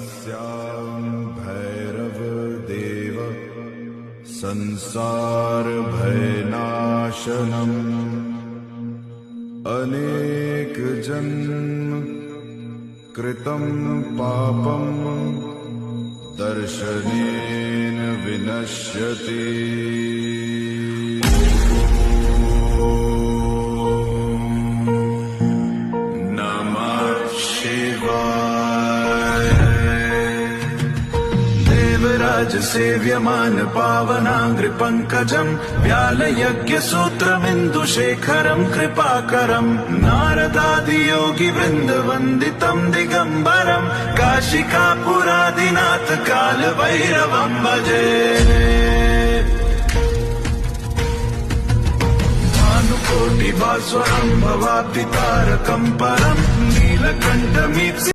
तस्यां भैरवदेव संसारभयनाशनम्। अनेकजन्म कृतं पापम् दर्शनेन विनश्यति। नमः शिवाय। देवराज सेव्यमान पावनाङ्घ्रिपङ्कजम् व्यालयज्ञसूत्रमिन्दुशेखरम् कृपाकरम् नारदादियोगि वृन्दवन्दितम् दिगम्बरम् काशिकापुरादिनाथ कालभैरवम् भजे भानुकोटिभास्वरम् भवाब्धितारकम् परम् नीलकण्ठमीप्सि